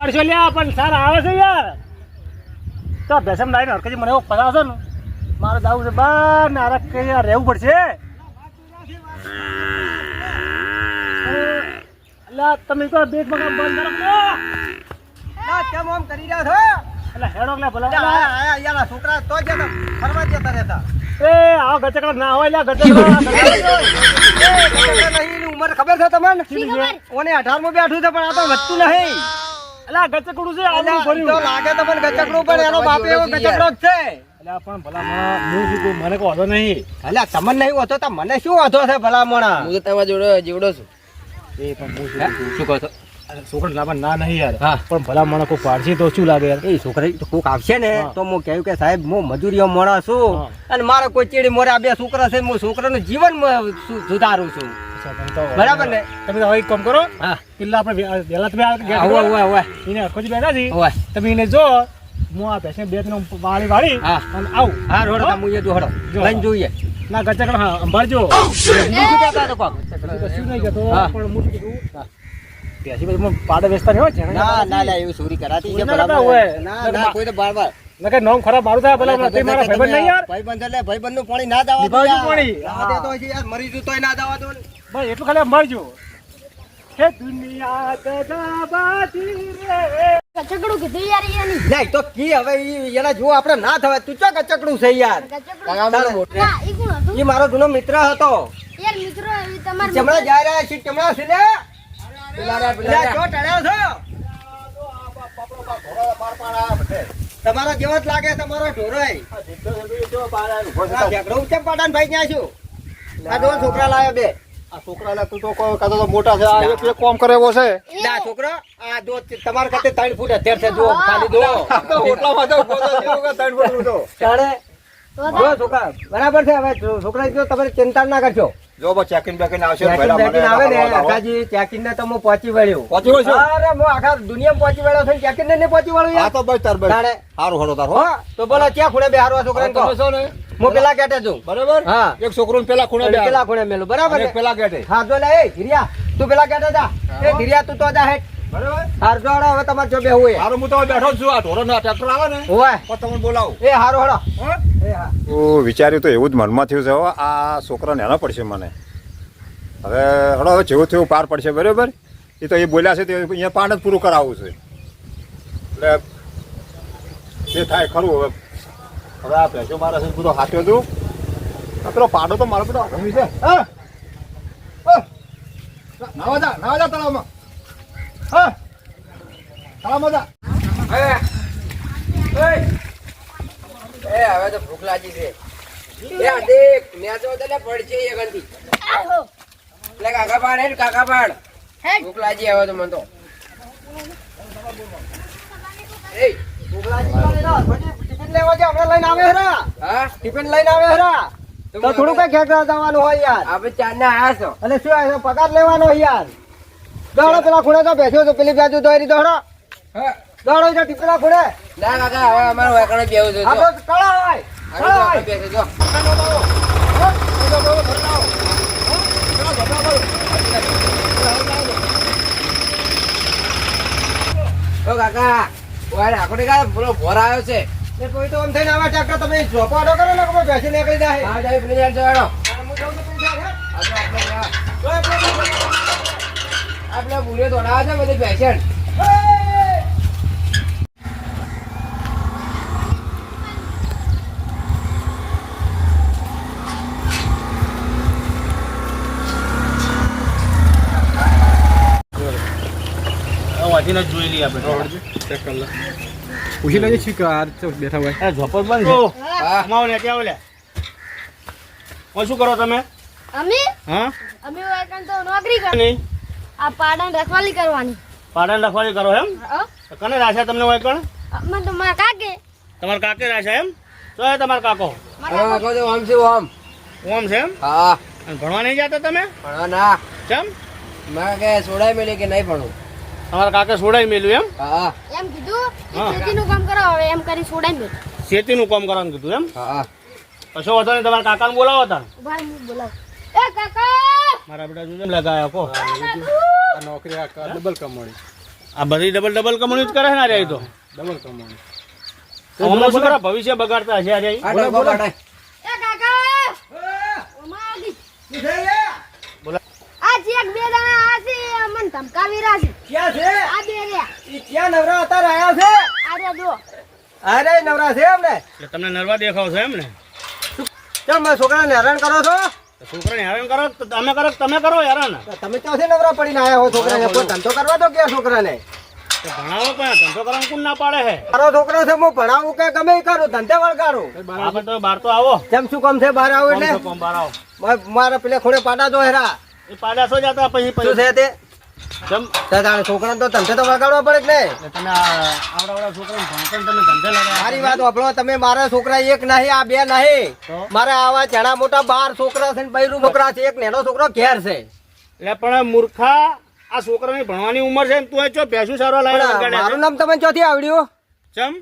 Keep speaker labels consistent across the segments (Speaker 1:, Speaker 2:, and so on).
Speaker 1: પડશો લ્યા પણ સર આવે છે યાર. તો ભેસમ લાવીને હરકતી મને એવો પતાવશે ને મારે જવું છે બાર ને આરા કઈ યાર રહેવું પડશે. અલા તમે તો બેટ મકાન બંધ કરો
Speaker 2: કેમ આમ કરી રહ્યા છો?
Speaker 1: એટલે હેડો એટલે ભલા.
Speaker 2: છોકરા તો જ ફરવા જતા રહેતા.
Speaker 1: એ આ ગચકડા ના હોય લા ગચકડા.
Speaker 2: નહીં, એની ઉંમર ખબર છે તમને? ઓને 18 માં બેઠું છે પણ આ તો વધતું નહીં.
Speaker 1: અલા ગચકડું છે આવું ભર્યું
Speaker 2: તો લાગે તો ગચકડું પણ એનો બાપ એવો ગચકડો જ છે.
Speaker 1: અલ્યા પણ ભલા મને હું કીધું મને કોઈ વાંધો નહીં.
Speaker 2: અલ્યા તમને નહીં હોતો તો મને શું વાંધો છે ભલા મોણા?
Speaker 3: હું તો તમારા જોડે જીવડો છું.
Speaker 1: એ પણ હું શું
Speaker 3: કહો? છો?
Speaker 1: છોકરા લાવવા ના નહીં યાર. પણ ભલા મને કોઈ પાડશે તો શું લાગે યાર?
Speaker 2: એ છોકરી તો કોક આવશે ને તો હું કહ્યું કે સાહેબ હું મજૂરીઓ મોણા છું અને મારો કોઈ ચીડી મોરે બે છોકરા છે હું છોકરાનું જીવન સુધારું છું. બરાબર ને?
Speaker 1: તમે હવે એક કામ કરો.
Speaker 2: હા.
Speaker 1: પેલા આપણે વે- તમે આ ઘેર
Speaker 2: હોવે,
Speaker 1: કરો.
Speaker 2: હોવે, હોવે.
Speaker 1: એને હરખો જ બેઠા છીએ તમે એને જો હું આ પેસે બે ત્રણ વાળી વાળી અને આવું.
Speaker 2: હા રોડ તમે અહીંયા જો. હડો લઈને જોઈએ.
Speaker 1: ના ગચકડા હા સંભાળજો
Speaker 2: બીજું શું કહેતા હતા કોક?
Speaker 1: શું નહીં કહેતો
Speaker 2: હા.
Speaker 1: પણ હું શું કીધું? ભેંસી પછી પાડે વેચતા નહીં હોય છે
Speaker 2: ના ના ના એવું ચોરી કરાતી છે બરાબર. ના ના કોઈ તો બાર બાર.
Speaker 1: નકર નોમ ખરાબ મારું થાય ભલા તે મારા ભાઈબંધ નહીં યાર.
Speaker 2: ભાઈબંધ એટલે ભાઈબંધનું પાણી ના દાવા
Speaker 1: નિભાવજો પાણી.
Speaker 2: ના દેતો છે યાર મરી જતો ના દાવા દો ને.
Speaker 1: બસ એટલું ખાલી સંભાળજો હે દુનિયા દગાબાજી રે.
Speaker 4: કચકડું કીધું યાર એની.
Speaker 2: ના, તો કી હવે એના જો આપણે ના થવાય. તું ચો કચકડું છે યાર?
Speaker 4: કચકડું ના ઈ કોણ હતું?
Speaker 2: ઈ મારો જૂનો મિત્ર હતો.
Speaker 4: યાર મિત્રો એ
Speaker 2: ચમડા જાય રહ્યા છે ચમડા છે લે. પેલા ચો ટળ્યા છો? તમારા જેવો જ લાગે તમારો ઢોરોય. આ ઝઘડો કેમ ભાઈ ત્યાં છું? આ દો છોકરા લાવ્યા બે.
Speaker 5: આ છોકરાને તું તો કોઈ કાં તો મોટા છે આ એક એક કામ કરે એવો છે.
Speaker 2: ના છોકરો આ દો તમારા કરતે ત્રણ ફૂટ અત્યાર છે ખાલી દો
Speaker 5: તો
Speaker 2: જો છોકરા બરાબર છે હવે છોકરા જો તમારે ચિંતા ના કરજો
Speaker 5: જો બસ ચેકિંગ બેકિંગ આવશે
Speaker 2: ચેકિંગ બેકિંગ આવે ને આખાજી ચેકિંગ ને તો હું પહોંચી વળ્યો.
Speaker 5: પહોંચી વળ્યો
Speaker 2: અરે હું આખા દુનિયામાં પહોંચી વળ્યો છું ચેકિંગ ને પહોંચી વળ્યો યાર
Speaker 5: તો બસ તાર બસ.
Speaker 2: તાણે.
Speaker 5: હારું હળો તાર હો.
Speaker 2: હો તો બોલો ક્યાં ખૂણે બેહારવા છોકરાને કહો?
Speaker 5: છો ને?
Speaker 2: હું પેલા ગેટે છું.
Speaker 5: બરાબર?
Speaker 2: હા.
Speaker 5: એક છોકરો પેલા ખૂણે
Speaker 2: પેલા ખૂણે મેલું બરાબર
Speaker 5: પેલા ગેટે.
Speaker 2: હા જો લે એ તું પેલા ગેટે જા. એ ધીરિયા તું તો જા હેઠ.
Speaker 5: બરાબર?
Speaker 2: હવે તમારે જો બેહવું એ
Speaker 5: હારું હું તો બેઠો છું. આ ઢોરો ના ટ્રેક્ટર આવે ને? તમને બોલાવું.
Speaker 2: એ હારો હળો
Speaker 5: હો?
Speaker 6: વિચાર્યું તો એવું જ મનમાં થયું છે આ છોકરા નેના પડશે મને. હવે હળો, હવે જેવું થયું પાર પડશે, બરાબર? એ તો એ બોલ્યા છે તે અહીંયા પાન જ પૂરું કરાવવું છે. એટલે જે થાય ખરું હવે. હવે આ પૈસો મારા છે બધો હાથ્યો આ પેલો પાડો તો મારો બધો હમી છે. નાવા જા નાવા જા તળાવમાં. હા. તળાવમાં જા.
Speaker 3: હવે તો ભૂખ લાગી છે. એ આ દેખ નેચો તો લે પડશે એ ગંદી
Speaker 4: આખો
Speaker 3: કાકા પાડ હેડ કાકા પાડ ભૂખ લાગી હવે તો મને તો. એ.
Speaker 2: ટિફિન લેવા જે આપણે લઈને આવે હરા.
Speaker 3: હા?
Speaker 2: ટિફિન લઈને આવે હરા. તો થોડું કઈ ખેંચવા જવાનું હોય યાર.
Speaker 3: આપણે ચાર ને આયા છો.
Speaker 2: અને શું આ પગાર લેવાનો યાર. દોડો પેલા ખૂણે તો બેસ્યો તો પેલી બાજુ દોરી દોડો
Speaker 3: હા.
Speaker 2: દોડો જો ટીપલા ખૂણે
Speaker 3: ના કાકા હવે અમારે વેકણ બેવું છે જો.
Speaker 2: આપણે કળા હોય. કળા હોય.
Speaker 3: બેસે જો. ઓ કાકા ઓય રાખો ને બોલો ભોર આવ્યો છે.
Speaker 2: એ કોઈ તો આમ થઈને આવા ટ્રેક્ટર તમે ઝોપાડો કરો ને કોઈ બેસી નીકળી જાય.
Speaker 3: હા જાય પેલી જાય જવાડો
Speaker 2: હું જાઉં તો હે?
Speaker 3: આપણે આપણે આપણે ભૂલે દોડાવે છે બધી પેશન્ટ
Speaker 1: વાંચીને જોઈ લઈએ આપણે.
Speaker 5: પૂછી લેજે છીએ આ બેઠા હોય.
Speaker 1: અરે ઝોપડ બંધ છે માવ ને ત્યાં ઓલે કોણ શું કરો તમે?
Speaker 4: અમે?
Speaker 1: હા?
Speaker 4: અમે વાયકણ તો નોકરી કર
Speaker 1: નહીં.
Speaker 4: આ પાડન રખવાલી કરવાની.
Speaker 1: પાડન રખવાલી કરો એમ?
Speaker 4: હા.
Speaker 1: કને રાખ્યા તમને હોય કણ
Speaker 4: અમે તો મારા કાકે.
Speaker 1: તમારા કાકે રાખ્યા એમ? તો એ તમારો કાકો.
Speaker 4: મારા
Speaker 3: હા કહો તો આમ છે આમ.
Speaker 1: ઓમ છે એમ?
Speaker 3: હા.
Speaker 1: ભણવા નહીં જતા તમે?
Speaker 3: ભણવા ના.
Speaker 1: કેમ?
Speaker 3: મેં કે સોડાઈ મેલે કે નહીં ભણું?
Speaker 1: તમારા કાકા સોડાઈ મેલ્યું એમ?
Speaker 3: હા.
Speaker 4: એમ કીધું ખેતીનું કામ કરો હવે એમ કરી છોડાઈ મેં
Speaker 1: ખેતીનું કામ કરવાનું કીધું એમ?
Speaker 3: હા.
Speaker 1: કશો વાંધો નહીં તમારા કાકાને બોલાવો તા
Speaker 4: ઊભા રહો, હું બોલાવું. એ કાકા!
Speaker 1: મારા બેટા જોજે લગાયા કો.
Speaker 5: નોકરી આ ડબલ કમાણી.
Speaker 7: આ બધી ડબલ ડબલ કમાણી જ કરે છે ને આ તો.
Speaker 1: ડબલ કમાણી.
Speaker 7: હમણાં શું કરે ભવિષ્ય બગાડતા છે આજે
Speaker 3: આ ડબ્બો કાઢાય.
Speaker 4: એ કાકા ઓમાં આવી. આ ચેક બે જણા આ છે અમને વિરાજી
Speaker 2: ક્યાં છે?
Speaker 4: આ બે રહ્યા.
Speaker 2: ઈ ક્યાં નવરા હતા આયા છે?
Speaker 4: આ દો જો
Speaker 2: અરે નવરા છે એમને?
Speaker 7: એટલે તમને નરવા દેખાવ છે એમને?
Speaker 2: કેમ મારા છોકરાને હેરાન કરો છો?
Speaker 7: છોકરાને હેરાન કરો તો તમે કરો તમે કરો હેરાન.
Speaker 2: તો તમે ક્યાંથી નવરા પડીને આયા હો છોકરાને? કોઈ ધંધો કરવા દો કે છોકરાને?
Speaker 7: ભણાવો પણ ધંધો કરવાનું કોણ ના પાડે છે
Speaker 2: મારો છોકરો છે હું ભણાવું કે ગમે કરું ધંધે વળગાડું
Speaker 7: આપણે તો બહાર તો આવો.
Speaker 2: કેમ શું કામ છે બહાર આવો એટલે?
Speaker 7: બહાર આવો?
Speaker 2: મારા પેલા ખોડે પાડા દો હેરા.
Speaker 7: એ પાડા સો જતા પછી
Speaker 2: શું
Speaker 7: પછી
Speaker 2: છે તે?
Speaker 7: જેમ
Speaker 2: તો તારે તો ધંધે તો વળગાડવો પડે
Speaker 7: એટલે તમે આ આવડા આવડા ભણતર તમે ધંધે લગાવ્યા
Speaker 2: મારી વાત વાપરો તમે મારા છોકરા એક નહીં આ બે નહીં. મારા આવા ચણા મોટા બાર છોકરા છે ને બૈરું છોકરા છે એક નેનો છોકરો ઘેર છે.
Speaker 7: એટલે પણ મૂર્ખા આ છોકરાની ભણવાની ઉંમર છે ને તું એ ચો ભેસું
Speaker 2: સારો
Speaker 7: લાવ્યા
Speaker 2: મારું નામ તમે ચોથી આવડ્યું?
Speaker 7: ચમ?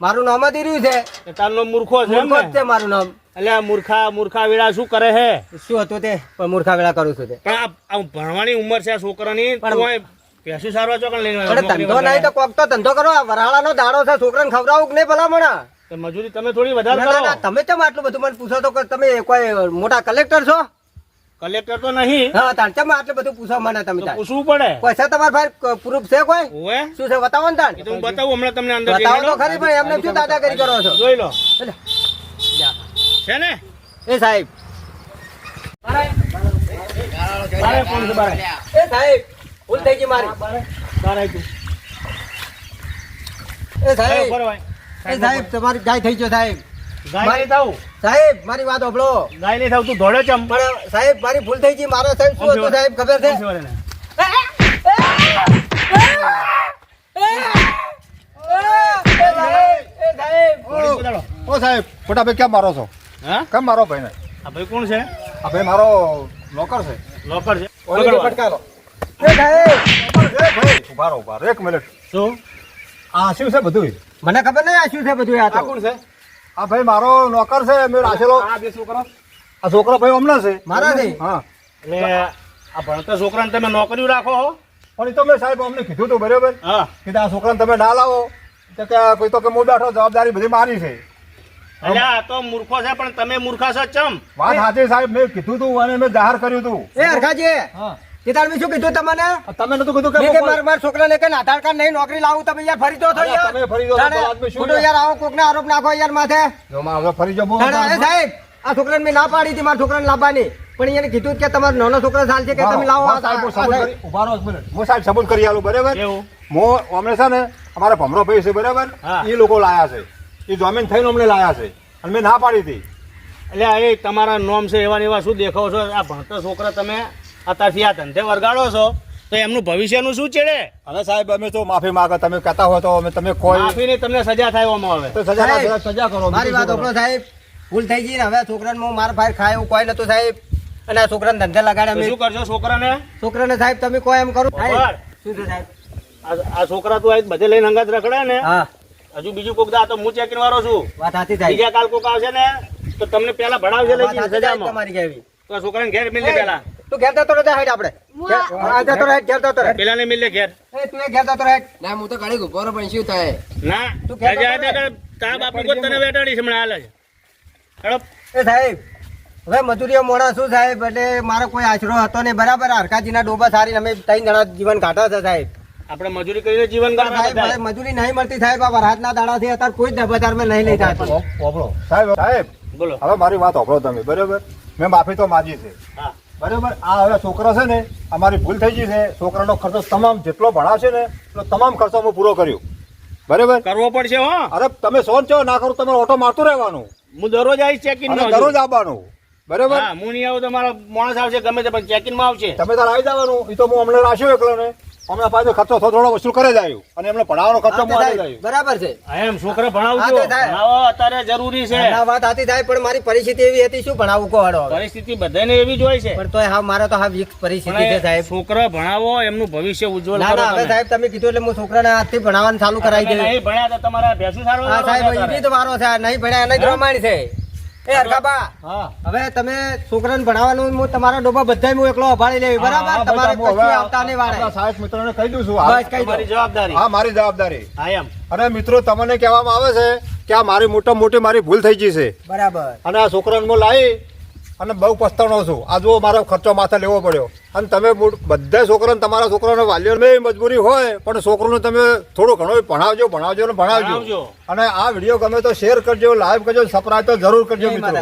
Speaker 2: મારું નામ જ રહ્યું છે.
Speaker 7: એ તારનો મૂર્ખો છે
Speaker 2: મૂર્ખો જ છે મારું નામ.
Speaker 7: એટલે મૂર્ખા મૂર્ખા વેળા શું કરે છે
Speaker 2: શું હતું તે? પણ મૂર્ખા વેળા કરું છું તે.
Speaker 7: પણ આ ભણવાની ઉંમર છે આ છોકરાની
Speaker 2: પણ-
Speaker 7: સારવા ચોકન લઈને
Speaker 2: પણ ધંધો નહીં તો કોક તો ધંધો કરો આ વરાળાનો દાડો છે છોકરાને ખવડાવું કે નહીં ભલા
Speaker 7: મણા મજૂરી તમે થોડી વધારે કરો.
Speaker 2: તમે કેમ આટલું બધું મને પૂછો તો કે તમે કોઈ મોટા કલેક્ટર છો?
Speaker 7: કલેક્ટર તો નહીં.
Speaker 2: હા તાણ કેમ આટલું બધું પૂછો મને તમે
Speaker 7: પૂછવું પડે.
Speaker 2: પૈસા છે તમારા ભાઈ પ્રૂફ છે કોઈ? શું છે બતાવો ને તાણ
Speaker 7: હું બતાવું હમણાં તમને અંદર
Speaker 2: બતાવો. ખરી ભાઈ એમને શું દાદાગીરી કરો છો?
Speaker 7: જોઈ લો. છે ને?
Speaker 2: એ સાહેબ.
Speaker 7: બારે કોણ છે
Speaker 2: એ સાહેબ ભૂલ થઈ ગઈ મારી. એ સાહેબ
Speaker 7: એ
Speaker 2: સાહેબ તમારી ગાય થઈ ગયો સાહેબ.
Speaker 7: ગાય નહીં થાવ
Speaker 2: સાહેબ મારી વાત સાંભળો
Speaker 7: ગાય નહીં થાવ તું દોડે ચમ
Speaker 2: પણ સાહેબ મારી ભૂલ થઈ ગઈ. મારો સાહેબ શું હતું સાહેબ ખબર છે?
Speaker 6: ઓ સાહેબ મોટા ભાઈ કેમ મારો છો?
Speaker 7: હા?
Speaker 6: કેમ મારો ભાઈને
Speaker 7: આ ભાઈ કોણ છે?
Speaker 6: આ ભાઈ મારો નોકર છે.
Speaker 7: લોકર છે.
Speaker 2: ઓલી. પટકારો. એ ભાઈ
Speaker 6: એ ભાઈ ઊભા રહો ઊભા એક મિનિટ
Speaker 7: શું?
Speaker 6: આ શું છે બધું
Speaker 2: મને ખબર નહીં આ શું છે બધું આ તો.
Speaker 6: કોણ છે? આ ભાઈ મારો નોકર છે મેં રાખેલો.
Speaker 7: આ બે છોકરા?
Speaker 6: આ છોકરો ભાઈ હમણાં છે.
Speaker 2: મારા નહીં
Speaker 6: હા.
Speaker 7: એટલે આ ભણતા છોકરાને તમે નોકરીઓ રાખો હો.
Speaker 6: પણ એ તો મેં સાહેબ અમને કીધું હતું બરાબર.
Speaker 7: હા.
Speaker 6: કે આ છોકરાને તમે ના લાવો. તો કે કોઈ તો કે હું બેઠો જવાબદારી બધી મારી છે.
Speaker 7: એટલે આ તો મૂર્ખો છે પણ તમે મૂર્ખા છો ચમ.
Speaker 6: વાત સાચી સાહેબ મેં કીધું હતું અને મેં જાહેર કર્યું હતું
Speaker 2: એ હરખાજી એ તાર મેં શું કીધું તમને?
Speaker 6: તમે નતું કીધું
Speaker 2: કે
Speaker 6: કે
Speaker 2: મારા મારા છોકરાને કે આધાર કાર્ડ નહીં નોકરી લાવું તમે યાર ફરી દો છો
Speaker 6: તમે ફરી દો છો,
Speaker 2: તાણે
Speaker 6: તો આદમી શું યાર?
Speaker 2: યાર આવો કોકને આરોપ નાખો યાર માથે.
Speaker 6: જો માં ફરી
Speaker 2: સાહેબ આ છોકરાને મેં ના પાડી હતી મારા છોકરાને લાવવાની. પણ એને કીધું કે તમારો નાનો છોકરો સાલ છે કે તમે લાવો આ-
Speaker 6: સાહેબ હું સબૂત
Speaker 2: સાહેબ.
Speaker 6: કરી- ઊભા રહો એક મિનિટ. હું સાહેબ સબૂત કરી આલું બરાબર? હું અમને છે ને અમારા ભમરો ભાઈ છે બરાબર? એ લોકો લાયા છે. એ જોમીન થઈને અમને લાયા છે. અને મેં ના પાડી હતી.
Speaker 7: એટલે આ એ તમારા નોમ છે એવા ને એવા શું દેખાવ છો? આ ભણતર છોકરા તમે અત્યારથી આ ધંધે વરગાડો છો. તો એમનું ભવિષ્યનું શું ચેડે
Speaker 6: હવે સાહેબ અમે તો માફી માંગો તમે કહેતા હો તો અમે તમે કોઈ
Speaker 7: નહીં તમને સજા થાય એમાં હવે
Speaker 6: તો સજા સજા- કરો.
Speaker 2: મારી વાત
Speaker 6: શું
Speaker 2: સાહેબ. ભૂલ થઈ ગઈ ને હવે છોકરાને હું મારા ભાઈ ખાય એવું કોઈ નતું સાહેબ. અને આ છોકરાને ધંધે
Speaker 7: લગાડે
Speaker 2: અમે.
Speaker 7: શું કરશો છોકરાને?
Speaker 2: છોકરાને સાહેબ તમે કોઈ એમ કરો. સાહેબ, શું છે સાહેબ?
Speaker 7: આ આ છોકરા તું આ બધે લઈને અંગાત રખડે ને.
Speaker 2: હા.
Speaker 7: હજુ બીજું કોક દા તો હું ચેકિંગ વાળો છું.
Speaker 2: વાત સાચી થાય.
Speaker 7: બીજા કાલ કોક આવશે ને તો તમને પેલા ભણાવશે લઈ જઈને સજામાં.
Speaker 2: તમારી કેવી
Speaker 7: તો છોકરાને ઘેર મિલ લે પેલા
Speaker 2: તું ઘેર જતો રહે હાઈડ આપણે. આ જતો રહે ઘેર જતો રહે.
Speaker 7: પેલા ને મિલ લે ઘેર.
Speaker 2: એ તું ઘેર જતો રહે.
Speaker 3: ના હું તો ગાડી રહું પણ શું થાય?
Speaker 7: ના
Speaker 2: તું ઘેર જતો
Speaker 7: એટલે કે તારા બાપની તને વેટાડી છે હમણાં હાલ જ
Speaker 2: એ સાહેબ હવે મજૂરીઓ મોડા શું સાહેબ? એટલે મારો કોઈ આશરો હતો નહીં. બરાબર હરકાજીના ડોબા સારી અમે ત્રણ જણા જીવન કાઢો હતા સાહેબ.
Speaker 7: આપણે મજૂરી કરીને જીવન
Speaker 2: મજૂરી નહીં મળતી સાહેબ આ વરસાદના દાડાથી અત્યારે કોઈ જ બજારમાં નહીં લઈ જતું.
Speaker 6: ઓપડો. સાહેબ સાહેબ
Speaker 7: બોલો.
Speaker 6: હવે મારી વાત ઓપડો તમે બરોબર? મેં માફી તો માગી છે. બરોબર? આ હવે છોકરો છે ને અમારી ભૂલ થઈ ગઈ છે. છોકરાનો ખર્ચો તમામ જેટલો ભણાવશે ને એટલો તમામ ખર્ચો હું પૂરો કર્યો. બરાબર?
Speaker 7: કરવો પડશે હો.
Speaker 6: અરે તમે સોન છો ના કરો તમારે ઓટો મારતું રહેવાનું.
Speaker 7: હું દરરોજ આવી
Speaker 6: ચેકિંગમાં દરરોજ આવવાનું. બરોબર?
Speaker 7: હું નહીં આવું તો મારો માણસ આવશે ગમે તે પણ ચેકિંગમાં આવશે.
Speaker 6: તમે તાર આવી જવાનું. એ તો હું હમણાં રાખ્યો એકલો ને. હમણાં પાછો ખર્ચો થોડો થોડો વસૂલ કરે જાય અને એમને ભણાવવાનો ખર્ચો જાય.
Speaker 2: બરાબર છે.
Speaker 7: એમ છોકરા ભણાવજો. ભણાવો અત્યારે જરૂરી છે.
Speaker 2: ના વાત સાચી થાય પણ મારી પરિસ્થિતિ એવી હતી શું ભણાવું કો હડો
Speaker 7: પરિસ્થિતિ બધાને એવી જ હોય છે.
Speaker 2: પણ તોય હા મારે તો હા વીક પરિસ્થિતિ છે સાહેબ.
Speaker 7: છોકરા ભણાવો એમનું ભવિષ્ય ઉજ્જવળ કરો
Speaker 2: ના હવે સાહેબ તમે કીધું એટલે હું છોકરાને આજથી ભણાવવાનું ચાલુ કરાવી દઉં.
Speaker 7: નહીં ભણ્યા તો તમારા ભેસું સારું
Speaker 2: હા સાહેબ એ તો વારો છે. નહીં ભણ્યા એને જ રમાણ છે. એ હરખાબા હવે તમે છોકરાને ભણાવવાનું હું તમારા ડોબા બધાય હું એકલો અભાળી લેવી. બરાબર? તમારે કશું આવતા નહીં વાળે.
Speaker 5: સાહેબ મિત્રોને કહી દઉં છું.
Speaker 2: બસ કહી
Speaker 7: જવાબદારી.
Speaker 6: હા મારી જવાબદારી.
Speaker 7: હા એમ.
Speaker 6: અને મિત્રો તમને કહેવામાં આવે છે કે આ મારી મોટા મોટી મારી ભૂલ થઈ ગઈ છે.
Speaker 2: બરાબર.
Speaker 6: અને આ છોકરાને હું લાવી અને બહુ પસ્તાણો છું. આ જો મારો ખર્ચો માથે લેવો પડ્યો. અને તમે બધા છોકરાને તમારા છોકરાને વાલીઓને મજબૂરી હોય પણ છોકરોને તમે થોડું ઘણું ભણાવજો ભણાવજો ને ભણાવજો. અને આ વીડિયો ગમે તો શેર કરજો લાઈવ કરજો સબસ્ક્રાઈબ તો જરૂર કરજો મિત્રો.